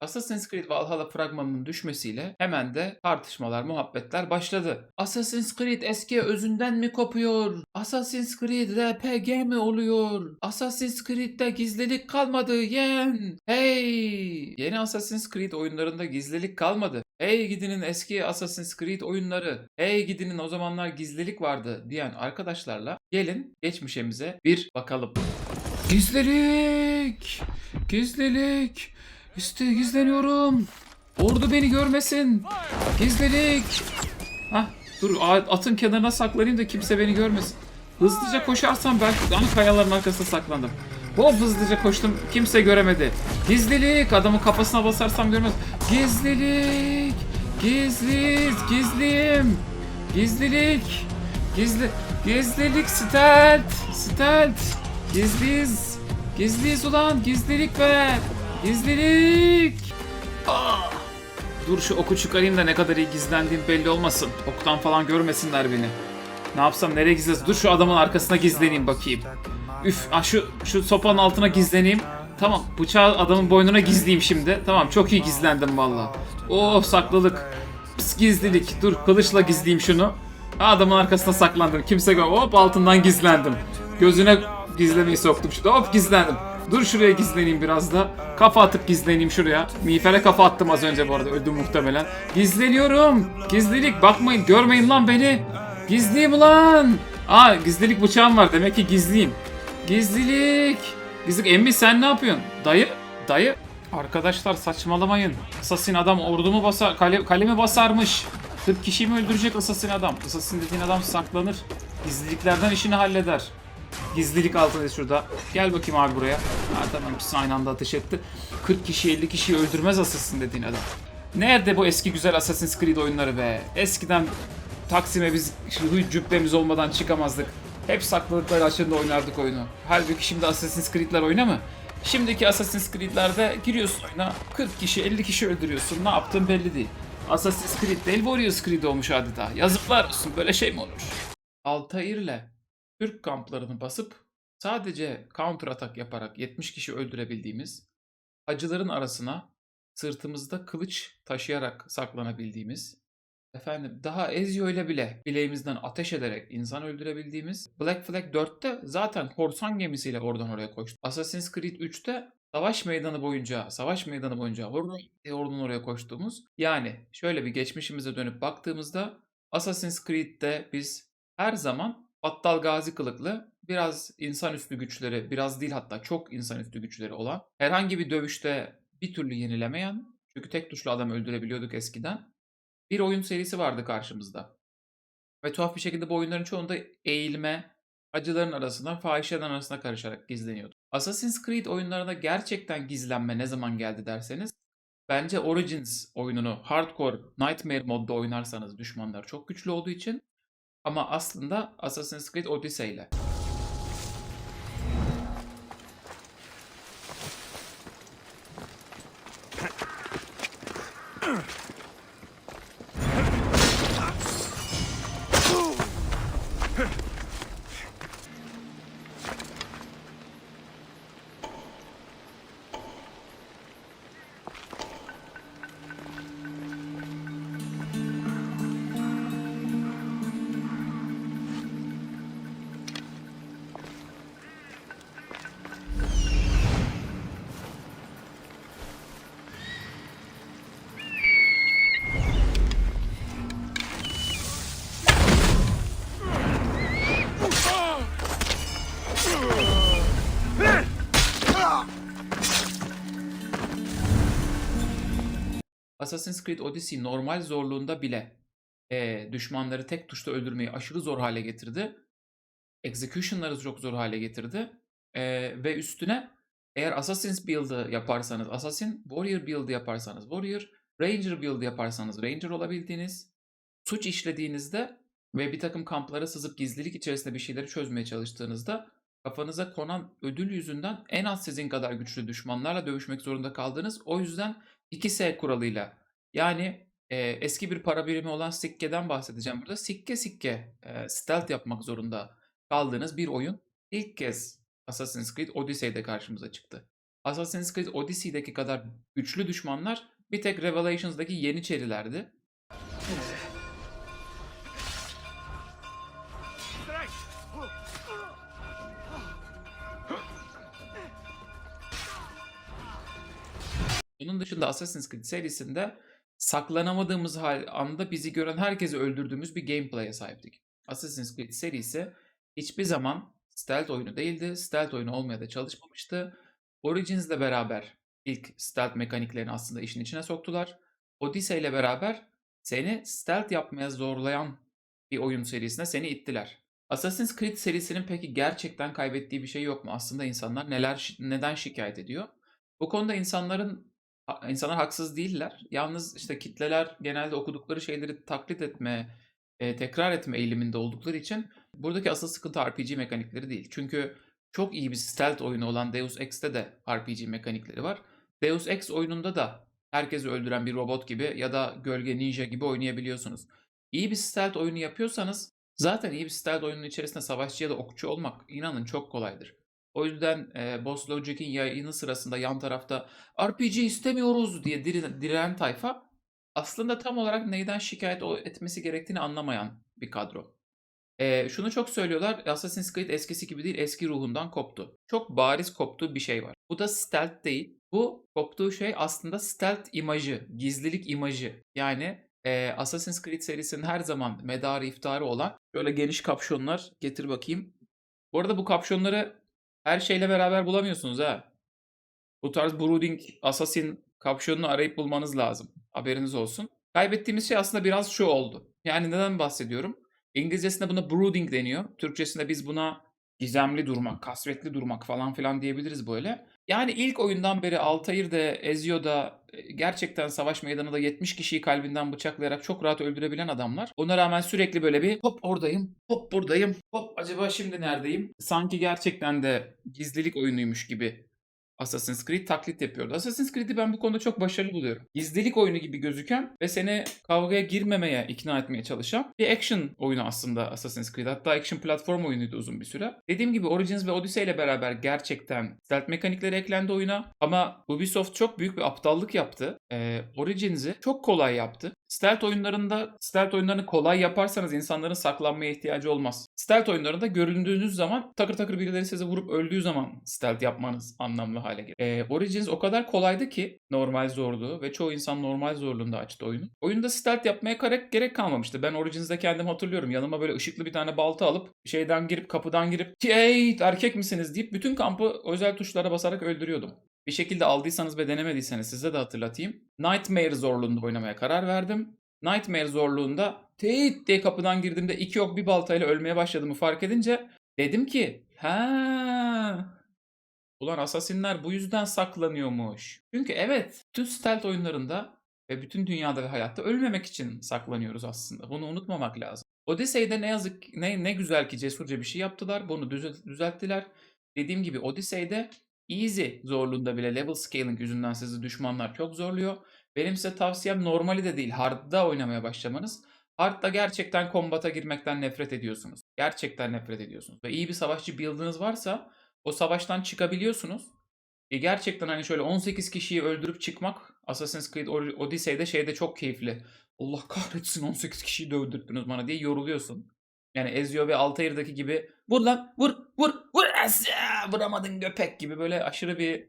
Assassin's Creed Valhalla fragmanının düşmesiyle hemen de tartışmalar, muhabbetler başladı. Assassin's Creed eski özünden mi kopuyor? Assassin's Creed RPG mi oluyor? Assassin's Creed'de gizlilik kalmadı yen. Hey! Yeni Assassin's Creed oyunlarında gizlilik kalmadı. Hey gidinin eski Assassin's Creed oyunları. Hey gidinin o zamanlar gizlilik vardı diyen arkadaşlarla gelin geçmişimize bir bakalım. Gizlilik! Gizlilik! İşte gizleniyorum. Ordu beni görmesin. Gizlilik. Hah dur atın kenarına saklanayım da kimse beni görmesin. Hızlıca koşarsam belki hani kayaların arkasına saklandım. Hop hızlıca koştum kimse göremedi. Gizlilik adamın kafasına basarsam görmez. Gizlilik. Gizli. Gizliyim. Gizlilik. Gizli. Gizlilik stealth. Stealth. Gizliyiz. Gizliyiz ulan. Gizlilik be. Gizlilik. Ah! Dur şu oku çıkarayım da ne kadar iyi gizlendiğim belli olmasın. Oktan falan görmesinler beni. Ne yapsam nereye gizlesin? Dur şu adamın arkasına gizleneyim bakayım. Üf ah şu, şu sopanın altına gizleneyim. Tamam bıçağı adamın boynuna gizleyeyim şimdi. Tamam çok iyi gizlendim valla. Oh saklılık. Pis gizlilik. Dur kılıçla gizleyeyim şunu. Adamın arkasına saklandım. Kimse gör. Hop altından gizlendim. Gözüne gizlemeyi soktum. Şurada hop gizlendim. Dur şuraya gizleneyim biraz da. Kafa atıp gizleneyim şuraya. Miğfere kafa attım az önce bu arada. Öldüm muhtemelen. Gizleniyorum. Gizlilik. Bakmayın. Görmeyin lan beni. Gizliyim ulan. Aa gizlilik bıçağım var. Demek ki gizliyim. Gizlilik. Gizlilik. Emmi sen ne yapıyorsun? Dayı. Dayı. Arkadaşlar saçmalamayın. Assassin adam ordumu basar, kale, kalemi basarmış. 40 kişiyi mi öldürecek Assassin adam? Assassin dediğin adam saklanır. Gizliliklerden işini halleder. Gizlilik altındayız şurada. Gel bakayım abi buraya. Ha, tamam ikisi aynı anda ateş etti. 40 kişi 50 kişiyi öldürmez Assassin dediğin adam. Nerede bu eski güzel Assassin's Creed oyunları be? Eskiden Taksim'e biz cübbemiz olmadan çıkamazdık. Hep saklılıklar açığında oynardık oyunu. Halbuki şimdi Assassin's Creed'ler oyna mı? Şimdiki Assassin's Creed'lerde giriyorsun oyuna 40 kişi 50 kişi öldürüyorsun. Ne yaptığın belli değil. Assassin's Creed değil Warriors Creed olmuş adeta. Yazıklar olsun böyle şey mi olur? Altair'le Türk kamplarını basıp sadece counter atak yaparak 70 kişi öldürebildiğimiz, acıların arasına sırtımızda kılıç taşıyarak saklanabildiğimiz, efendim daha Ezio ile bile bileğimizden ateş ederek insan öldürebildiğimiz, Black Flag 4'te zaten korsan gemisiyle oradan oraya koştu. Assassin's Creed 3'te savaş meydanı boyunca, savaş meydanı boyunca oradan oraya koştuğumuz. Yani şöyle bir geçmişimize dönüp baktığımızda Assassin's Creed'de biz her zaman Battal Gazi kılıklı, biraz insanüstü güçleri, biraz değil hatta çok insanüstü güçleri olan, herhangi bir dövüşte bir türlü yenilemeyen, çünkü tek tuşlu adam öldürebiliyorduk eskiden, bir oyun serisi vardı karşımızda. Ve tuhaf bir şekilde bu oyunların çoğunda eğilme, acıların arasından, fahişelerin arasına karışarak gizleniyordu. Assassin's Creed oyunlarında gerçekten gizlenme ne zaman geldi derseniz, bence Origins oyununu Hardcore Nightmare modda oynarsanız düşmanlar çok güçlü olduğu için ama aslında Assassin's Creed Odyssey ile. Assassin's Creed Odyssey normal zorluğunda bile eee, düşmanları tek tuşta öldürmeyi aşırı zor hale getirdi. Execution'ları çok zor hale getirdi. Eee, ve üstüne eğer Assassin's build'ı yaparsanız Assassin, Warrior build'ı yaparsanız Warrior, Ranger build'ı yaparsanız Ranger olabildiğiniz, suç işlediğinizde ve bir takım kamplara sızıp gizlilik içerisinde bir şeyleri çözmeye çalıştığınızda kafanıza konan ödül yüzünden en az sizin kadar güçlü düşmanlarla dövüşmek zorunda kaldınız. O yüzden 2S kuralıyla yani e, eski bir para birimi olan sikkeden bahsedeceğim burada. Sikke sikke e, stealth yapmak zorunda kaldığınız bir oyun ilk kez Assassin's Creed Odyssey'de karşımıza çıktı. Assassin's Creed Odyssey'deki kadar güçlü düşmanlar bir tek Revelations'daki Yeniçerilerdi. Bunun dışında Assassin's Creed serisinde saklanamadığımız hal anda bizi gören herkesi öldürdüğümüz bir gameplay'e sahiptik. Assassin's Creed serisi hiçbir zaman stealth oyunu değildi. Stealth oyunu olmaya da çalışmamıştı. Origins'le beraber ilk stealth mekaniklerini aslında işin içine soktular. Odyssey ile beraber seni stealth yapmaya zorlayan bir oyun serisine seni ittiler. Assassin's Creed serisinin peki gerçekten kaybettiği bir şey yok mu? Aslında insanlar neler neden şikayet ediyor? Bu konuda insanların insanlar haksız değiller. Yalnız işte kitleler genelde okudukları şeyleri taklit etme, e, tekrar etme eğiliminde oldukları için buradaki asıl sıkıntı RPG mekanikleri değil. Çünkü çok iyi bir stealth oyunu olan Deus Ex'te de RPG mekanikleri var. Deus Ex oyununda da herkesi öldüren bir robot gibi ya da gölge ninja gibi oynayabiliyorsunuz. İyi bir stealth oyunu yapıyorsanız zaten iyi bir stealth oyunun içerisinde savaşçı ya da okçu olmak inanın çok kolaydır. O yüzden e, Boss Logic'in yayını sırasında yan tarafta RPG istemiyoruz diye dire- diren tayfa aslında tam olarak neyden şikayet etmesi gerektiğini anlamayan bir kadro. Ee, şunu çok söylüyorlar. Assassin's Creed eskisi gibi değil, eski ruhundan koptu. Çok bariz koptuğu bir şey var. Bu da stealth değil. Bu koptuğu şey aslında stealth imajı, gizlilik imajı. Yani e, Assassin's Creed serisinin her zaman medarı iftarı olan şöyle geniş kapşonlar getir bakayım. Bu arada bu kapşonları her şeyle beraber bulamıyorsunuz ha. Bu tarz brooding, assassin kapşonunu arayıp bulmanız lazım. Haberiniz olsun. Kaybettiğimiz şey aslında biraz şu oldu. Yani neden bahsediyorum? İngilizcesinde buna brooding deniyor. Türkçesinde biz buna gizemli durmak, kasvetli durmak falan filan diyebiliriz böyle. Yani ilk oyundan beri Altair'de, Ezio'da gerçekten savaş meydanında 70 kişiyi kalbinden bıçaklayarak çok rahat öldürebilen adamlar. Ona rağmen sürekli böyle bir hop oradayım, hop buradayım, hop acaba şimdi neredeyim? Sanki gerçekten de gizlilik oyunuymuş gibi Assassin's Creed taklit yapıyordu. Assassin's Creed'i ben bu konuda çok başarılı buluyorum. Gizlilik oyunu gibi gözüken ve seni kavgaya girmemeye ikna etmeye çalışan bir action oyunu aslında Assassin's Creed. Hatta action platform oyunuydu uzun bir süre. Dediğim gibi Origins ve Odyssey ile beraber gerçekten stealth mekanikleri eklendi oyuna. Ama Ubisoft çok büyük bir aptallık yaptı. Ee, Origins'i çok kolay yaptı. Stealth oyunlarında stealth oyunlarını kolay yaparsanız insanların saklanmaya ihtiyacı olmaz. Stealth oyunlarında göründüğünüz zaman takır takır birileri size vurup öldüğü zaman stealth yapmanız anlamlı hale gelir. Ee, Origins o kadar kolaydı ki normal zorluğu ve çoğu insan normal zorluğunda açtı oyunu. Oyunda stealth yapmaya gerek kalmamıştı. Ben Origins'de kendim hatırlıyorum. Yanıma böyle ışıklı bir tane balta alıp şeyden girip kapıdan girip hey erkek misiniz deyip bütün kampı özel tuşlara basarak öldürüyordum. Bir şekilde aldıysanız ve denemediyseniz size de hatırlatayım. Nightmare zorluğunda oynamaya karar verdim. Nightmare zorluğunda teyit diye kapıdan girdiğimde iki ok bir baltayla ölmeye başladığımı fark edince dedim ki ha ulan asasinler bu yüzden saklanıyormuş. Çünkü evet bütün stealth oyunlarında ve bütün dünyada ve hayatta ölmemek için saklanıyoruz aslında. Bunu unutmamak lazım. Odyssey'de ne yazık ne, ne güzel ki cesurca bir şey yaptılar. Bunu düzelt- düzelttiler. Dediğim gibi Odyssey'de Easy zorluğunda bile level scaling yüzünden sizi düşmanlar çok zorluyor. Benim size tavsiyem normali de değil hard'da oynamaya başlamanız. Hard'da gerçekten kombata girmekten nefret ediyorsunuz. Gerçekten nefret ediyorsunuz. Ve iyi bir savaşçı build'ınız varsa o savaştan çıkabiliyorsunuz. E gerçekten hani şöyle 18 kişiyi öldürüp çıkmak Assassin's Creed Odyssey'de şeyde çok keyifli. Allah kahretsin 18 kişiyi de öldürttünüz bana diye yoruluyorsun. Yani Ezio ve Altair'daki gibi vur lan vur vur vur asya vuramadın göpek gibi böyle aşırı bir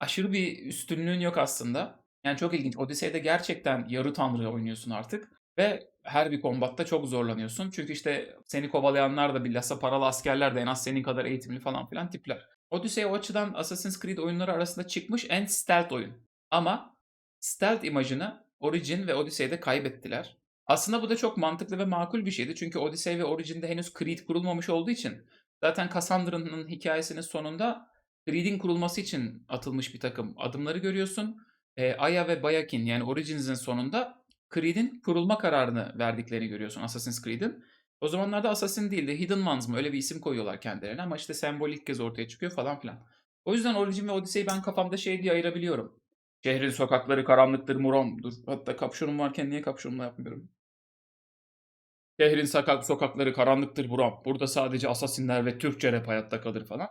aşırı bir üstünlüğün yok aslında. Yani çok ilginç. Odyssey'de gerçekten yarı tanrı oynuyorsun artık ve her bir kombatta çok zorlanıyorsun. Çünkü işte seni kovalayanlar da bilhassa paralı askerler de en az senin kadar eğitimli falan filan tipler. Odyssey o açıdan Assassin's Creed oyunları arasında çıkmış en stealth oyun. Ama stealth imajını Origin ve Odyssey'de kaybettiler. Aslında bu da çok mantıklı ve makul bir şeydi. Çünkü Odyssey ve Origin'de henüz Creed kurulmamış olduğu için zaten Cassandra'nın hikayesinin sonunda Creed'in kurulması için atılmış bir takım adımları görüyorsun. E, Aya ve Bayakin yani Origins'in sonunda Creed'in kurulma kararını verdiklerini görüyorsun Assassin's Creed'in. O zamanlarda Assassin değil de Hidden Ones mı öyle bir isim koyuyorlar kendilerine ama işte sembol ilk kez ortaya çıkıyor falan filan. O yüzden Origin ve Odyssey'i ben kafamda şey diye ayırabiliyorum. Şehrin sokakları karanlıktır Murom. Dur hatta kapşonum varken niye kapşonumla yapmıyorum? Şehrin sokak, sokakları karanlıktır Buram. Burada sadece asasinler ve Türkçe rap hayatta kalır falan.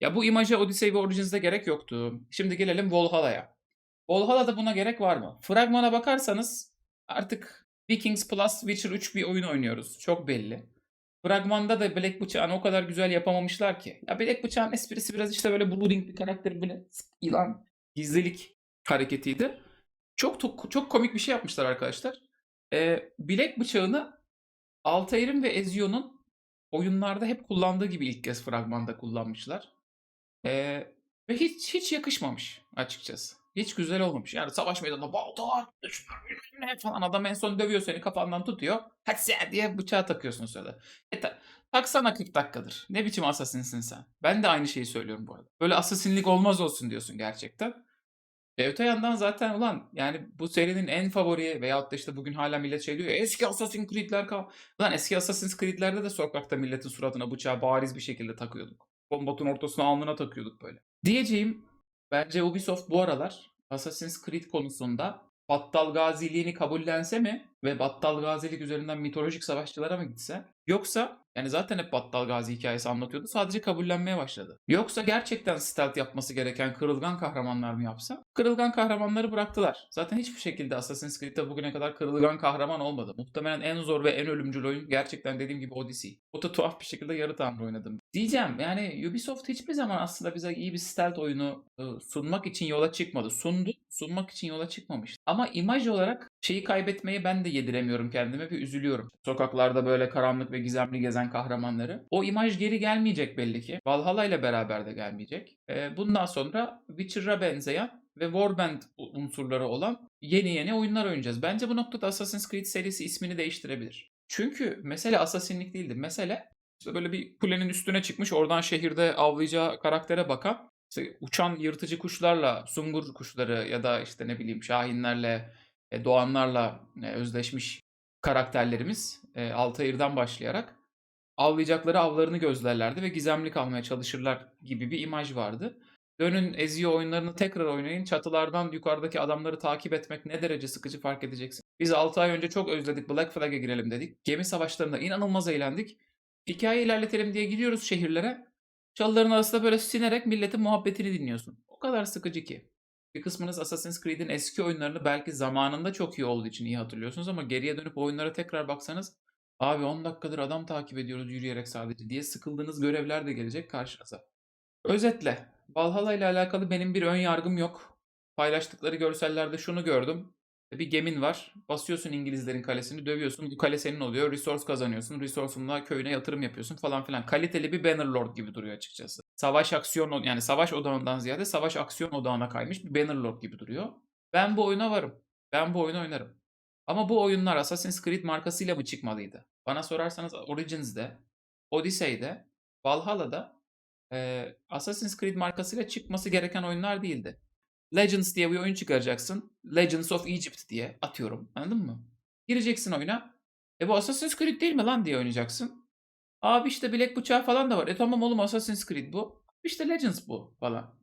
Ya bu imaja Odyssey ve Origins'de gerek yoktu. Şimdi gelelim Valhalla'ya. Valhalla'da buna gerek var mı? Fragmana bakarsanız artık Vikings Plus Witcher 3 bir oyun oynuyoruz. Çok belli. Fragmanda da Black Bıçağı'nı o kadar güzel yapamamışlar ki. Ya Black Bıçağı'nın esprisi biraz işte böyle Blooding bir karakter böyle ilan gizlilik hareketiydi. Çok, çok komik bir şey yapmışlar arkadaşlar. Ee, Black Bıçağı'nı Altair'in ve Ezio'nun oyunlarda hep kullandığı gibi ilk kez fragmanda kullanmışlar. Ee, ve hiç hiç yakışmamış açıkçası. Hiç güzel olmamış. Yani savaş meydanında baltalar, ne falan adam en son dövüyor seni kafandan tutuyor. Sen diye bıçağı takıyorsun sonra. E ta- taksana 40 dakikadır. Ne biçim asasinsin sen? Ben de aynı şeyi söylüyorum bu arada. Böyle asasinlik olmaz olsun diyorsun gerçekten. E öte yandan zaten ulan yani bu serinin en favori veyahut da işte bugün hala millet şey diyor ya eski Assassin's Creed'ler kal. Ulan eski Assassin's Creed'lerde de sokakta milletin suratına bıçağı bariz bir şekilde takıyorduk. Kombatın ortasına alnına takıyorduk böyle. Diyeceğim bence Ubisoft bu aralar Assassin's Creed konusunda Battal Gaziliğini kabullense mi ve Battal Gazilik üzerinden mitolojik savaşçılara mı gitse yoksa yani zaten hep Battal Gazi hikayesi anlatıyordu sadece kabullenmeye başladı. Yoksa gerçekten stealth yapması gereken kırılgan kahramanlar mı yapsa? Kırılgan kahramanları bıraktılar. Zaten hiçbir şekilde Assassin's Creed'de bugüne kadar kırılgan kahraman olmadı. Muhtemelen en zor ve en ölümcül oyun gerçekten dediğim gibi Odyssey. O da tuhaf bir şekilde yarı tanrı oynadım. Diyeceğim yani Ubisoft hiçbir zaman aslında bize iyi bir stealth oyunu ı, sunmak için yola çıkmadı. Sundu, sunmak için yola çıkmamış. Ama imaj olarak şeyi kaybetmeyi ben de yediremiyorum kendime ve üzülüyorum. Sokaklarda böyle karanlık ve gizemli gezen kahramanları. O imaj geri gelmeyecek belli ki. Valhalla ile beraber de gelmeyecek. Ee, bundan sonra Witcher'a benzeyen ve Warband unsurları olan yeni yeni oyunlar oynayacağız. Bence bu noktada Assassin's Creed serisi ismini değiştirebilir. Çünkü mesele asasinlik değildi. Mesele işte böyle bir kulenin üstüne çıkmış oradan şehirde avlayacağı karaktere bakan işte uçan yırtıcı kuşlarla, sungur kuşları ya da işte ne bileyim şahinlerle, e, doğanlarla e, özleşmiş karakterlerimiz e, Altair'den başlayarak avlayacakları avlarını gözlerlerdi ve gizemli kalmaya çalışırlar gibi bir imaj vardı. Dönün Ezio oyunlarını tekrar oynayın. Çatılardan yukarıdaki adamları takip etmek ne derece sıkıcı fark edeceksin. Biz 6 ay önce çok özledik Black Flag'e girelim dedik. Gemi savaşlarında inanılmaz eğlendik. Hikaye ilerletelim diye gidiyoruz şehirlere. Çalıların arasında böyle sinerek milletin muhabbetini dinliyorsun. O kadar sıkıcı ki. Bir kısmınız Assassin's Creed'in eski oyunlarını belki zamanında çok iyi olduğu için iyi hatırlıyorsunuz ama geriye dönüp oyunlara tekrar baksanız abi 10 dakikadır adam takip ediyoruz yürüyerek sadece diye sıkıldığınız görevler de gelecek karşınıza. Özetle Valhalla ile alakalı benim bir ön yargım yok. Paylaştıkları görsellerde şunu gördüm. Bir gemin var. Basıyorsun İngilizlerin kalesini, dövüyorsun. Bu kale senin oluyor. Resource kazanıyorsun. Resource'unla köyüne yatırım yapıyorsun falan filan. Kaliteli bir Bannerlord gibi duruyor açıkçası. Savaş aksiyon yani savaş odağından ziyade savaş aksiyon odağına kaymış bir Bannerlord gibi duruyor. Ben bu oyuna varım. Ben bu oyunu oynarım. Ama bu oyunlar Assassin's Creed markasıyla mı çıkmalıydı? Bana sorarsanız Origins'de, Odyssey'de, Valhalla'da eee, Assassin's Creed markasıyla çıkması gereken oyunlar değildi. Legends diye bir oyun çıkaracaksın. Legends of Egypt diye atıyorum. Anladın mı? Gireceksin oyuna. E bu Assassin's Creed değil mi lan diye oynayacaksın. Abi işte Black Bıçağı falan da var. E tamam oğlum Assassin's Creed bu. İşte Legends bu falan.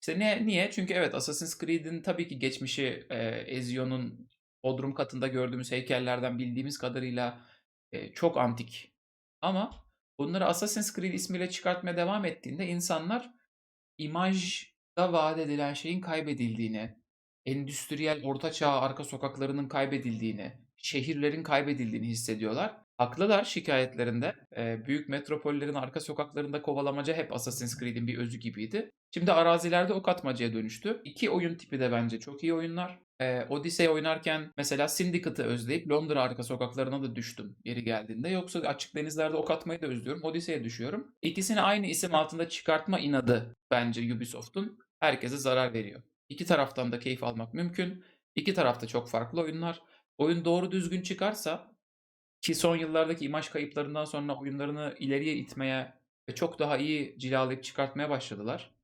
İşte ne, niye? Çünkü evet Assassin's Creed'in tabii ki geçmişi e, Ezio'nun Bodrum katında gördüğümüz heykellerden bildiğimiz kadarıyla e, çok antik. Ama bunları Assassin's Creed ismiyle çıkartmaya devam ettiğinde insanlar imajda vaat edilen şeyin kaybedildiğini, endüstriyel ortaçağ arka sokaklarının kaybedildiğini, şehirlerin kaybedildiğini hissediyorlar. Haklılar şikayetlerinde. Ee, büyük metropollerin arka sokaklarında kovalamaca hep Assassin's Creed'in bir özü gibiydi. Şimdi arazilerde ok atmacaya dönüştü. İki oyun tipi de bence çok iyi oyunlar. Ee, Odyssey oynarken mesela Syndicate'ı özleyip Londra arka sokaklarına da düştüm yeri geldiğinde. Yoksa açık denizlerde ok atmayı da özlüyorum. Odyssey'e düşüyorum. İkisini aynı isim altında çıkartma inadı bence Ubisoft'un herkese zarar veriyor. İki taraftan da keyif almak mümkün. İki tarafta çok farklı oyunlar. Oyun doğru düzgün çıkarsa ki son yıllardaki imaj kayıplarından sonra oyunlarını ileriye itmeye ve çok daha iyi cilalayıp çıkartmaya başladılar.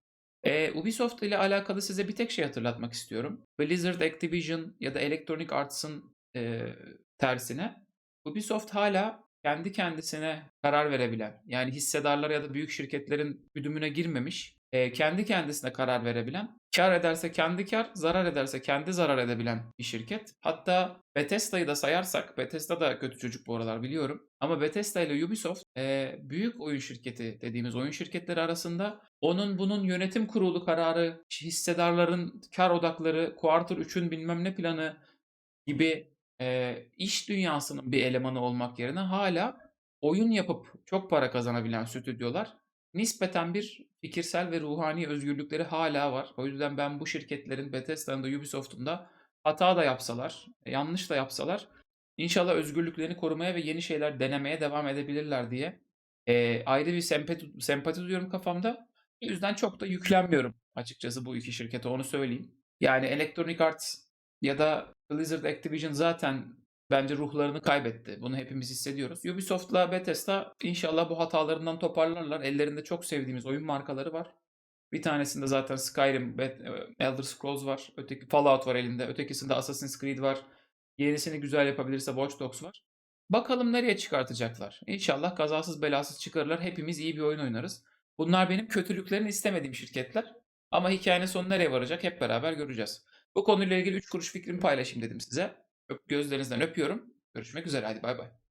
Ee, Ubisoft ile alakalı size bir tek şey hatırlatmak istiyorum. Blizzard, Activision ya da Electronic Arts'ın e, tersine Ubisoft hala kendi kendisine karar verebilen, yani hissedarlar ya da büyük şirketlerin güdümüne girmemiş, e, kendi kendisine karar verebilen, Kar ederse kendi kar, zarar ederse kendi zarar edebilen bir şirket. Hatta Bethesda'yı da sayarsak, Bethesda da kötü çocuk bu aralar biliyorum. Ama Bethesda ile Ubisoft e, büyük oyun şirketi dediğimiz oyun şirketleri arasında onun bunun yönetim kurulu kararı, hissedarların kar odakları, Quarter 3'ün bilmem ne planı gibi e, iş dünyasının bir elemanı olmak yerine hala oyun yapıp çok para kazanabilen stüdyolar nispeten bir fikirsel ve ruhani özgürlükleri hala var. O yüzden ben bu şirketlerin Bethesda'nın da Ubisoft'un da hata da yapsalar, yanlış da yapsalar inşallah özgürlüklerini korumaya ve yeni şeyler denemeye devam edebilirler diye e, ayrı bir sempati, sempati duyuyorum kafamda. O yüzden çok da yüklenmiyorum açıkçası bu iki şirkete onu söyleyeyim. Yani Electronic Arts ya da Blizzard Activision zaten bence ruhlarını kaybetti. Bunu hepimiz hissediyoruz. Ubisoft'la Bethesda inşallah bu hatalarından toparlarlar. Ellerinde çok sevdiğimiz oyun markaları var. Bir tanesinde zaten Skyrim, Bet- Elder Scrolls var. Öteki Fallout var elinde. Ötekisinde Assassin's Creed var. Yenisini güzel yapabilirse Watch Dogs var. Bakalım nereye çıkartacaklar. İnşallah kazasız belasız çıkarırlar. Hepimiz iyi bir oyun oynarız. Bunlar benim kötülüklerini istemediğim şirketler. Ama hikayenin sonu nereye varacak hep beraber göreceğiz. Bu konuyla ilgili 3 kuruş fikrimi paylaşayım dedim size. Gözlerinizden öpüyorum. Görüşmek üzere hadi bay bay.